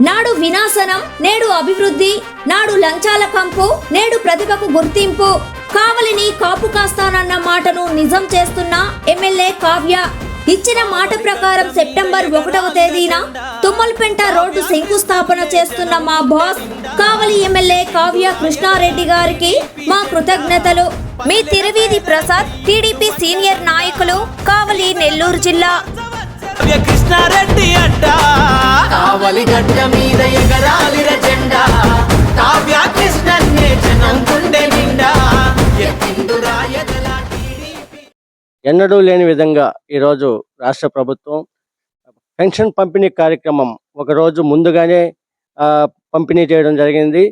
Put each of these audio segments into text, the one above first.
నాడు వినాశనం నేడు అభివృద్ధి నాడు లంచాల కంపు నేడు ప్రతిభకు గుర్తింపు. కావలిని కాపు కాస్తానన్న మాటను నిజం చేస్తున్న ఎమ్మెల్యే కావ్య. ఇచ్చిన మాట ప్రకారం సెప్టెంబర్ ఒకటవ తేదీన తుమ్మల్పెంట రోడ్డు శంకుస్థాపన చేస్తున్న మా బాస్ కావలి ఎమ్మెల్యే కావ్య కృష్ణారెడ్డి గారికి మా కృతజ్ఞతలు. మీ తిరువీధి ప్రసాద్ టీడీపీ సీనియర్ నాయకులు కావలి నెల్లూరు జిల్లా. కృష్ణారెడ్డి కావలి మీద ఎగరాలిర జెండా. కావ్య కృష్ణన్నే జనం గుండె నిండా. ఎన్నడూ లేని విధంగా ఈరోజు రాష్ట్ర ప్రభుత్వం పెన్షన్ పంపిణీ కార్యక్రమం ఒకరోజు ముందుగానే పంపిణీ చేయడం జరిగింది.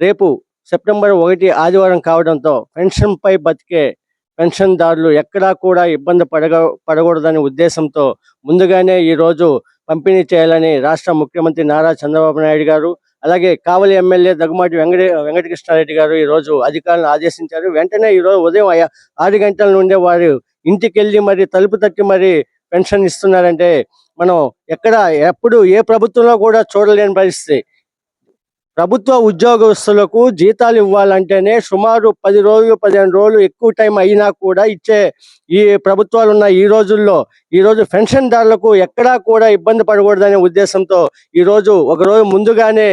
రేపు సెప్టెంబర్ ఒకటి ఆదివారం కావడంతో పెన్షన్పై బతికే పెన్షన్దారులు ఎక్కడా కూడా ఇబ్బంది పడగ పడకూడదనే ఉద్దేశంతో ముందుగానే ఈరోజు పంపిణీ చేయాలని రాష్ట్ర ముఖ్యమంత్రి నారా చంద్రబాబు నాయుడు గారు అలాగే కావలి ఎమ్మెల్యే దగ్గుమాటి వెంకట వెంకటకృష్ణారెడ్డి గారు ఈరోజు అధికారులను ఆదేశించారు. వెంటనే ఈరోజు ఉదయం ఆరు గంటల నుండే వారు ఇంటికి వెళ్ళి మరి తలుపు తట్టి మరి పెన్షన్ ఇస్తున్నారంటే మనం ఎక్కడ ఎప్పుడు ఏ ప్రభుత్వంలో కూడా చూడలేని పరిస్థితి. ప్రభుత్వ ఉద్యోగస్తులకు జీతాలు ఇవ్వాలంటేనే సుమారు పది రోజులు పదిహేను రోజులు ఎక్కువ టైం అయినా కూడా ఇచ్చే ఈ ప్రభుత్వాలు ఉన్న ఈ రోజుల్లో ఈ రోజు పెన్షన్దారులకు ఎక్కడా కూడా ఇబ్బంది పడకూడదనే ఉద్దేశంతో ఈ రోజు ఒక రోజు ముందుగానే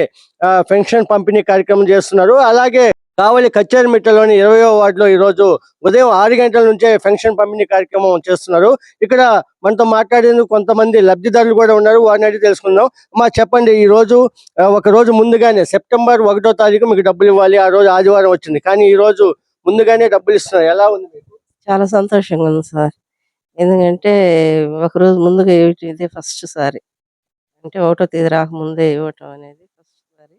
పెన్షన్ పంపిణీ కార్యక్రమం చేస్తున్నారు. అలాగే కావలి కచ్చేరిమిట్టలోని ఇరవయో వార్డులో ఈ రోజు ఉదయం ఆరు గంటల నుంచే ఫంక్షన్ పంపిణీ కార్యక్రమం చేస్తున్నారు. ఇక్కడ మనతో మాట్లాడేందుకు కొంతమంది లబ్ధిదారులు కూడా ఉన్నారు. వారిని అడిగి తెలుసుకుందాం. మా చెప్పండి ఈ రోజు ఒక రోజు ముందుగానే సెప్టెంబర్ ఒకటో తారీఖు మీకు డబ్బులు ఇవ్వాలి. ఆ రోజు ఆదివారం వచ్చింది. కానీ ఈ రోజు ముందుగానే డబ్బులు ఇస్తున్నారు. ఎలా ఉంది మీకు? చాలా సంతోషంగా ఉంది సార్. ఎందుకంటే ఒకరోజు ముందుగా ఇవ్వటం ఇదే ఫస్ట్ సారి. అంటే ఒకటో తేదీ రాకముందే ఇవ్వటం అనేది ఫస్ట్ సారి.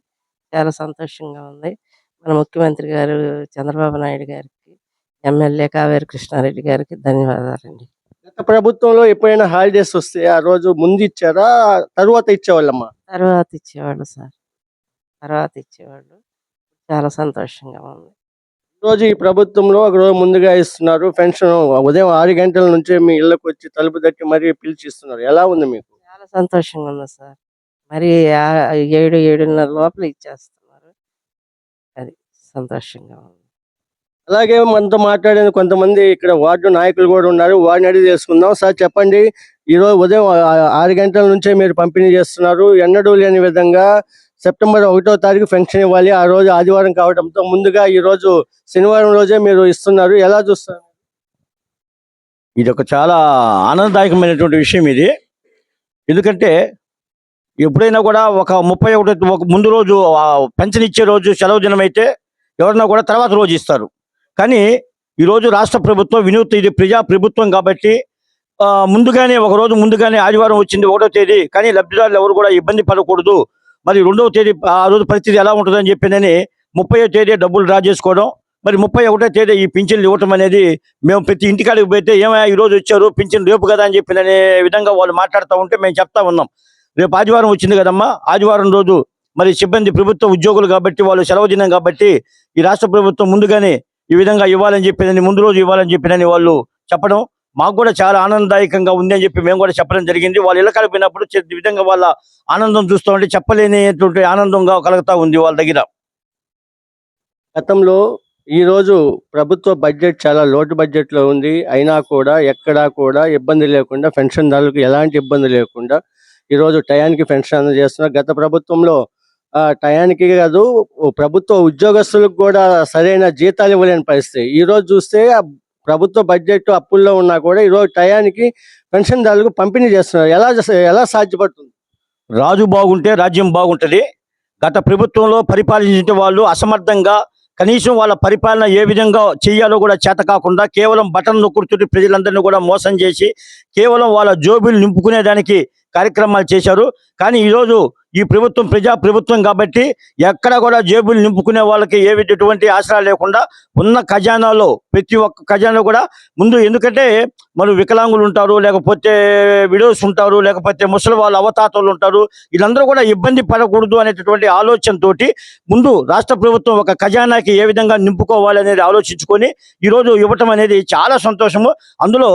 చాలా సంతోషంగా ఉంది. మన ముఖ్యమంత్రి గారు చంద్రబాబు నాయుడు గారికి ఎమ్మెల్యే కావేరి కృష్ణారెడ్డి గారికి ధన్యవాదాలండి. గత ప్రభుత్వంలో ఎప్పుడైనా హాలిడేస్ వస్తే ఆ రోజు ముందు ఇచ్చారా? తరువాత ఇచ్చేవాళ్ళమ్మా? తర్వాత ఇచ్చేవాళ్ళు సార్. తర్వాత ఇచ్చేవాళ్ళు. చాలా సంతోషంగా ఉంది. రోజు ఈ ప్రభుత్వంలో ఒక రోజు ముందుగా ఇస్తున్నారు. పెన్షన్ ఉదయం ఆరు గంటల నుంచే మీ ఇళ్ళకి వచ్చి తలుపు తట్టి మరీ పిలిచి ఇస్తున్నారు ఎలా ఉంది మీకు? చాలా సంతోషంగా ఉంది సార్. మరి ఏడు ఏడున్నర లోపల ఇచ్చేస్తున్నారు. అది సంతోషంగా ఉంది. అలాగే మనతో మాట్లాడేందుకు కొంతమంది ఇక్కడ వార్డు నాయకులు కూడా ఉన్నారు. వారిని అడిగి తెలుసుకుందాం. సార్ చెప్పండి. ఈ రోజు ఉదయం ఆరు గంటల నుంచే మీరు పంపిణీ చేస్తున్నారు. ఎన్నడూ లేని విధంగా సెప్టెంబర్ ఒకటో తారీఖు పెన్షన్ ఇవ్వాలి. ఆ రోజు ఆదివారం కావడంతో ముందుగా ఈ రోజు శనివారం రోజే మీరు ఇస్తున్నారు. ఎలా చూస్తారు? ఇది ఒక చాలా ఆనందదాయకమైనటువంటి విషయం ఇది. ఎందుకంటే ఎప్పుడైనా కూడా ఒక ముప్పై ఒకటి ఒక ముందు రోజు ఆ పెన్షన్ ఇచ్చే రోజు సెలవు దినం అయితే ఎవరన్నా కూడా తర్వాత రోజు ఇస్తారు. కానీ ఈరోజు రాష్ట్ర ప్రభుత్వం వినూత్న ఇది ప్రజా ప్రభుత్వం కాబట్టి ముందుగానే ఒక రోజు ముందుగానే ఆదివారం వచ్చింది ఒకటో తేదీ కానీ లబ్ధిదారులు ఎవరు కూడా ఇబ్బంది పడకూడదు. మరి రెండవ తేదీ ఆ రోజు పరిస్థితి ఎలా ఉంటుందని చెప్పిందని ముప్పై తేదీ డబ్బులు డ్రా చేసుకోవడం మరి ముప్పై ఒకటో తేదీ ఈ పింఛన్లు ఇవ్వటం అనేది మేము ప్రతి ఇంటికాడికి పోతే ఏమయ్యా ఈ రోజు వచ్చారు పింఛన్ రేపు కదా అని చెప్పి విధంగా వాళ్ళు మాట్లాడుతూ ఉంటే మేము చెప్తా ఉన్నాం. రేపు ఆదివారం వచ్చింది కదమ్మా. ఆదివారం రోజు మరి సిబ్బంది ప్రభుత్వ ఉద్యోగులు కాబట్టి వాళ్ళు సెలవు దినం కాబట్టి ఈ రాష్ట్ర ప్రభుత్వం ముందుగానే ఈ విధంగా ఇవ్వాలని చెప్పినని ముందు రోజు ఇవ్వాలని చెప్పినని వాళ్ళు చెప్పడం మాకు కూడా చాలా ఆనందదాయకంగా ఉంది అని చెప్పి మేము కూడా చెప్పడం జరిగింది. వాళ్ళు ఇళ్ళ కలిపినప్పుడు విధంగా వాళ్ళ ఆనందం చూస్తూ ఉంటే చెప్పలేనిటువంటి ఆనందంగా కలుగుతూ ఉంది వాళ్ళ దగ్గర. గతంలో ఈ రోజు ప్రభుత్వ బడ్జెట్ చాలా లోటు బడ్జెట్లో ఉంది. అయినా కూడా ఎక్కడా కూడా ఇబ్బంది లేకుండా పెన్షన్దారులకు ఎలాంటి ఇబ్బంది లేకుండా ఈ రోజు టయానికి పెన్షన్ అందజేస్తున్నారు గత ప్రభుత్వంలో టయానికి కాదు ప్రభుత్వ ఉద్యోగస్తులకు కూడా సరైన జీతాలు ఇవ్వలేని పరిస్థితి. ఈ రోజు చూస్తే ప్రభుత్వ బడ్జెట్ అప్పుల్లో ఉన్నా కూడా ఈ రోజు టయానికి పెన్షన్దారులకు పంపిణీ చేస్తున్నారు. ఎలా ఎలా సాధ్యపడుతుంది? రాజు బాగుంటే రాజ్యం బాగుంటది. గత ప్రభుత్వంలో పరిపాలించిన వాళ్ళు అసమర్థంగా కనీసం వాళ్ళ పరిపాలన ఏ విధంగా చేయాలో కూడా చేత కాకుండా కేవలం బటన్ నొక్కుడుతుంటే ప్రజలందరినీ కూడా మోసం చేసి కేవలం వాళ్ళ జోబులు నింపుకునేదానికి కార్యక్రమాలు చేశారు. కానీ ఈరోజు ఈ ప్రభుత్వం ప్రజా ప్రభుత్వం కాబట్టి ఎక్కడ కూడా జేబులు నింపుకునే వాళ్ళకి ఏ ఎటువంటి ఆసరా లేకుండా ఉన్న ఖజానాలో ప్రతి ఒక్క ఖజానా కూడా ముందు ఎందుకంటే మరి వికలాంగులు ఉంటారు లేకపోతే విడోస్ ఉంటారు లేకపోతే ముసలి వాళ్ళు అవతాతలు ఉంటారు. వీళ్ళందరూ కూడా ఇబ్బంది పడకూడదు అనేటటువంటి ఆలోచనతోటి ముందు రాష్ట్ర ప్రభుత్వం ఒక ఖజానాకి ఏ విధంగా నింపుకోవాలి అనేది ఆలోచించుకొని ఈరోజు ఇవ్వటం అనేది చాలా సంతోషము. అందులో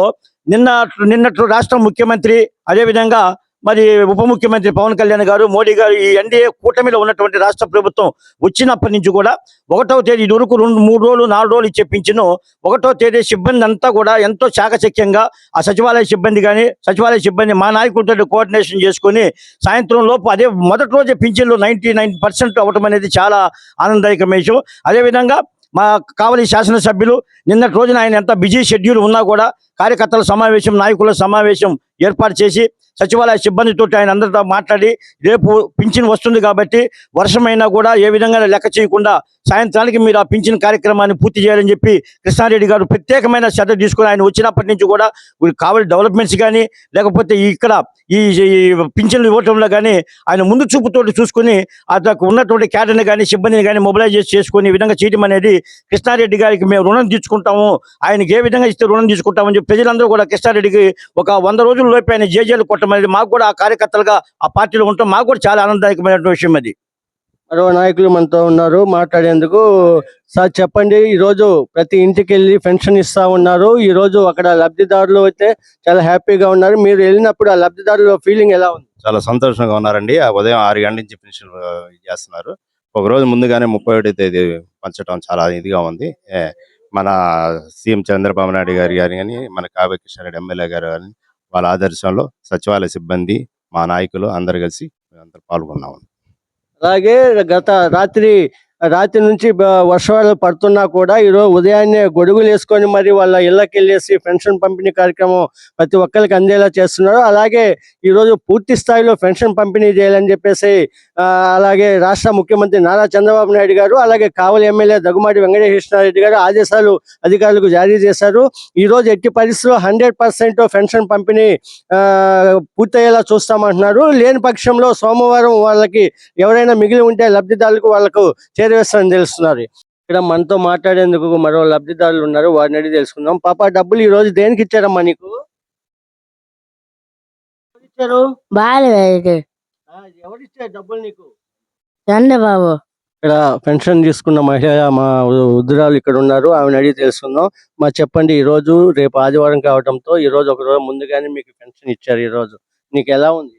నిన్న నిన్నట్టు రాష్ట్ర ముఖ్యమంత్రి అదేవిధంగా మరి ఉప ముఖ్యమంత్రి పవన్ కళ్యాణ్ గారు మోడీ గారు ఈ ఎన్డీఏ కూటమిలో ఉన్నటువంటి రాష్ట్ర ప్రభుత్వం వచ్చినప్పటి నుంచి కూడా ఒకటో తేదీ ఇది రెండు మూడు రోజులు నాలుగు రోజులు ఇచ్చే ఒకటో తేదీ సిబ్బంది అంతా కూడా ఎంతో చాకచక్యంగా ఆ సచివాలయ సిబ్బంది కానీ సచివాలయ సిబ్బంది మా నాయకులతో కోఆర్డినేషన్ చేసుకుని సాయంత్రం లోపు అదే మొదటి రోజే పింఛన్లు నైన్టీ నైన్ పర్సెంట్ అవ్వటం అనేది చాలా ఆనందదాయకమైన విషయం. అదేవిధంగా మా కావలి శాసనసభ్యులు నిన్నటి రోజున ఆయన ఎంత బిజీ షెడ్యూల్ ఉన్నా కూడా కార్యకర్తల సమావేశం నాయకుల సమావేశం ఏర్పాటు చేసి సచివాలయ సిబ్బందితో ఆయన అందరితో మాట్లాడి రేపు పింఛన్ వస్తుంది కాబట్టి వర్షమైనా కూడా ఏ విధంగా లెక్క చేయకుండా సాయంత్రానికి మీరు ఆ పింఛన్ కార్యక్రమాన్ని పూర్తి చేయాలని చెప్పి కృష్ణారెడ్డి గారు ప్రత్యేకమైన శ్రద్ధ తీసుకుని ఆయన వచ్చినప్పటి నుంచి కూడా కావాలి డెవలప్మెంట్స్ కానీ లేకపోతే ఇక్కడ ఈ పింఛన్లు ఇవ్వటంలో కానీ ఆయన ముందు చూపుతోటి చూసుకుని అతను ఉన్నటువంటి క్యాడర్ని కానీ సిబ్బందిని కానీ మొబిలైజ్ చేసుకుని ఈ విధంగా చేయడం అనేది కృష్ణారెడ్డి గారికి మేము రుణం తీసుకుంటాము. ఆయనకి ఏ విధంగా ఇస్తే రుణం తీసుకుంటామని చెప్పి ప్రజలందరూ కూడా కృష్ణారెడ్డికి ఒక వంద రోజుల లోపు ఆయన జేజేలు కొట్టమనేది మాకు కూడా ఆ కార్యకర్తలుగా ఆ పార్టీలో ఉంటాం మాకు కూడా చాలా ఆనందదాయకమైనటువంటి విషయం అది. మరో నాయకులు మనతో ఉన్నారు మాట్లాడేందుకు. సార్ చెప్పండి ఈ రోజు ప్రతి ఇంటికి వెళ్ళి పెన్షన్ ఇస్తా ఉన్నారు. ఈ రోజు అక్కడ లబ్ధిదారులు అయితే చాలా హ్యాపీగా ఉన్నారు. మీరు వెళ్ళినప్పుడు ఆ లబ్ధిదారుల ఫీలింగ్ ఎలా ఉంది? చాలా సంతోషంగా ఉన్నారండి. ఆ ఉదయం ఆరు గంటల నుంచి పెన్షన్ చేస్తున్నారు. ఒక రోజు ముందుగానే ముప్పై ఒకటి తేదీ పంచడం చాలా ఇదిగా ఉంది. మన సీఎం చంద్రబాబు నాయుడు గారు కానీ మన కావ్య కృష్ణారెడ్డి ఎమ్మెల్యే గారు కానీ వాళ్ళ ఆదర్శంలో సచివాలయ సిబ్బంది మా నాయకులు అందరు కలిసి అందరు పాల్గొన్నాము అలాగే గత రాత్రి రాత్రి నుంచి వర్షాలు పడుతున్నా కూడా ఈరోజు ఉదయాన్నే గొడుగులు వేసుకొని మరి వాళ్ళ ఇళ్ళకి వెళ్ళేసి పెన్షన్ పంపిణీ కార్యక్రమం ప్రతి ఒక్కరికి అందేలా చేస్తున్నారు. అలాగే ఈరోజు పూర్తి స్థాయిలో పెన్షన్ పంపిణీ చేయాలని చెప్పేసి అలాగే రాష్ట్ర ముఖ్యమంత్రి నారా చంద్రబాబు నాయుడు గారు అలాగే కావలి ఎమ్మెల్యే దగ్గుమాటి వెంకటేశ్వరరెడ్డి గారు ఆదేశాలు అధికారులకు జారీ చేశారు. ఈ రోజు ఎట్టి పరిస్థితుల్లో హండ్రెడ్ పర్సెంట్ పెన్షన్ పంపిణీ ఆ, పూర్తయ్యేలా చూస్తామంటున్నారు. లేని పక్షంలో సోమవారం వాళ్ళకి ఎవరైనా మిగిలి ఉంటే లబ్ధిదారులకు వాళ్ళకు చేరవేస్తారని తెలుస్తున్నారు. ఇక్కడ మనతో మాట్లాడేందుకు మరో లబ్ధిదారులు ఉన్నారు. వారిని అడిగి తెలుసుకుందాం. పాప డబ్బులు ఈ రోజు దేనికి ఇచ్చారమ్మా నీకు? ఇచ్చారు బాగాలేదు ఆ, ఎవరు ఇచ్చారు డబ్బులు నీకు? చంద్రబాబు ఇక్కడ పెన్షన్ తీసుకున్న మహిళ మా వృద్ధురాలు ఇక్కడ ఉన్నారు. ఆమెను అడిగి తెలుసుకుందాం. మా చెప్పండి ఈ రోజు రేపు ఆదివారం కావడంతో ఈ రోజు ఒక రోజు ముందుగానే మీకు పెన్షన్ ఇచ్చారు ఈ రోజు నీకు ఎలా ఉంది?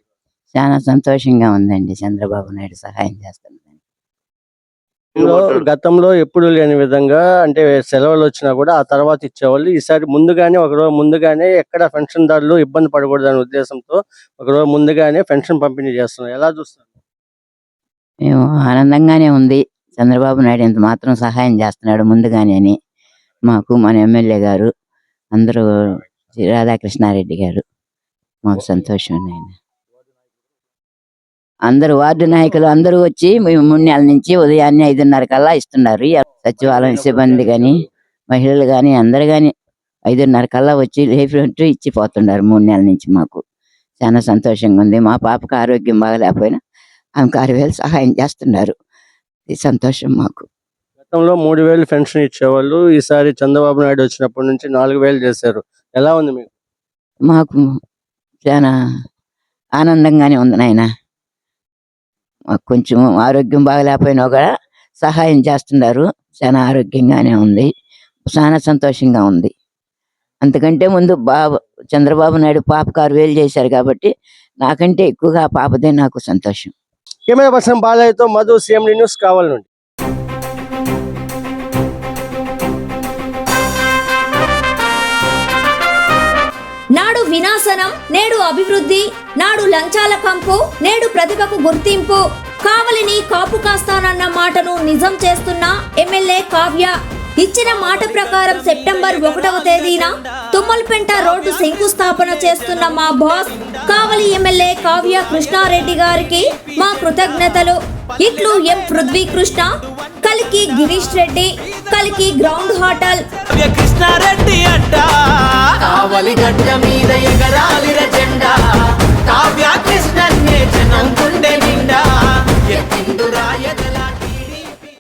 చాలా సంతోషంగా ఉందండి చంద్రబాబు నాయుడు సహాయం చేస్తున్నారు గతంలో గతంలో ఎప్పుడు లేని విధంగా అంటే సెలవులు వచ్చినా కూడా ఆ తర్వాత ఇచ్చేవాళ్ళు. ఈసారి ముందుగానే ఒక రోజు ముందుగానే ఎక్కడ పెన్షన్ దారులు ఇబ్బంది పడకూడదనే ఉద్దేశంతో ఒక రోజు ముందుగానే పెన్షన్ పంపిణీ చేస్తున్నారు. ఎలా చూస్తారు మేము ఆనందంగానే ఉంది. చంద్రబాబు నాయుడు ఇంత మాత్రం సహాయం చేస్తున్నాడు ముందుగానే అని. మాకు మన ఎమ్మెల్యే గారు అందరూ రాధాకృష్ణారెడ్డి గారు. మాకు సంతోషం నాయన అందరూ వార్డు నాయకులు అందరూ వచ్చి మూడు నెలల నుంచి ఉదయాన్నే ఐదున్నర కల్లా ఇస్తున్నారు. సచివాలయం సిబ్బంది కానీ మహిళలు కానీ అందరు కానీ ఐదున్నర కల్లా వచ్చి లేపినట్టు ఇచ్చిపోతున్నారు మూడు నెలల నుంచి మాకు. చాలా సంతోషంగా ఉంది. మా పాపకు ఆరోగ్యం బాగలేకపోయినా ఆమెకు ఆరు వేలు సహాయం చేస్తున్నారు. ఇది సంతోషం మాకు. గతంలో మూడు వేలు పెన్షన్ ఇచ్చేవాళ్ళు ఈసారి చంద్రబాబు నాయుడు వచ్చినప్పటి నుంచి నాలుగు వేలు చేశారు. ఎలా ఉంది మీకు? మాకు చాలా ఆనందంగానే ఉంది నాయన. కొంచెం ఆరోగ్యం బాగలేకపోయినా కూడా సహాయం చేస్తున్నారు. చాలా ఆరోగ్యంగానే ఉంది. చాలా సంతోషంగా ఉంది. అంతకంటే ముందు బాబు చంద్రబాబు నాయుడు పాపకు ఆరు వేలు చేశారు కాబట్టి నాకంటే ఎక్కువగా ఆ పాపదే నాకు సంతోషం. కెమెరా పర్సన్ బాలయ్యతో మధు సీఎండి న్యూస్ కావాలి నుండి వినాశనం నేడు అభివృద్ధి నాడు లంచాల కంపు నేడు ప్రతిభకు గుర్తింపు. కావలిని కాపు కాస్తానన్న మాటను నిజం చేస్తున్న ఎమ్మెల్యే కావ్య. ఇచ్చిన మాట ప్రకారం సెప్టెంబర్ ఒకటవ తేదీన తుమ్మలపెంట రోడ్డు శంకుస్థాపన చేస్తున్న మా బాస్ కావలి ఎమ్మెల్యే కావ్య కృష్ణారెడ్డి గారికి మా కృతజ్ఞతలు. ఇట్లు ఎం పృథ్వీ కృష్ణ కలికి గిరీష్ రెడ్డి కలికి గ్రౌండ్ హోటల్. కృష్ణారెడ్డి అడ్డ కావలి గడ్డ మీద ఎగరాలి జెండా కావ్య కృష్ణ నిండా. ఎత్తిందు రాయదు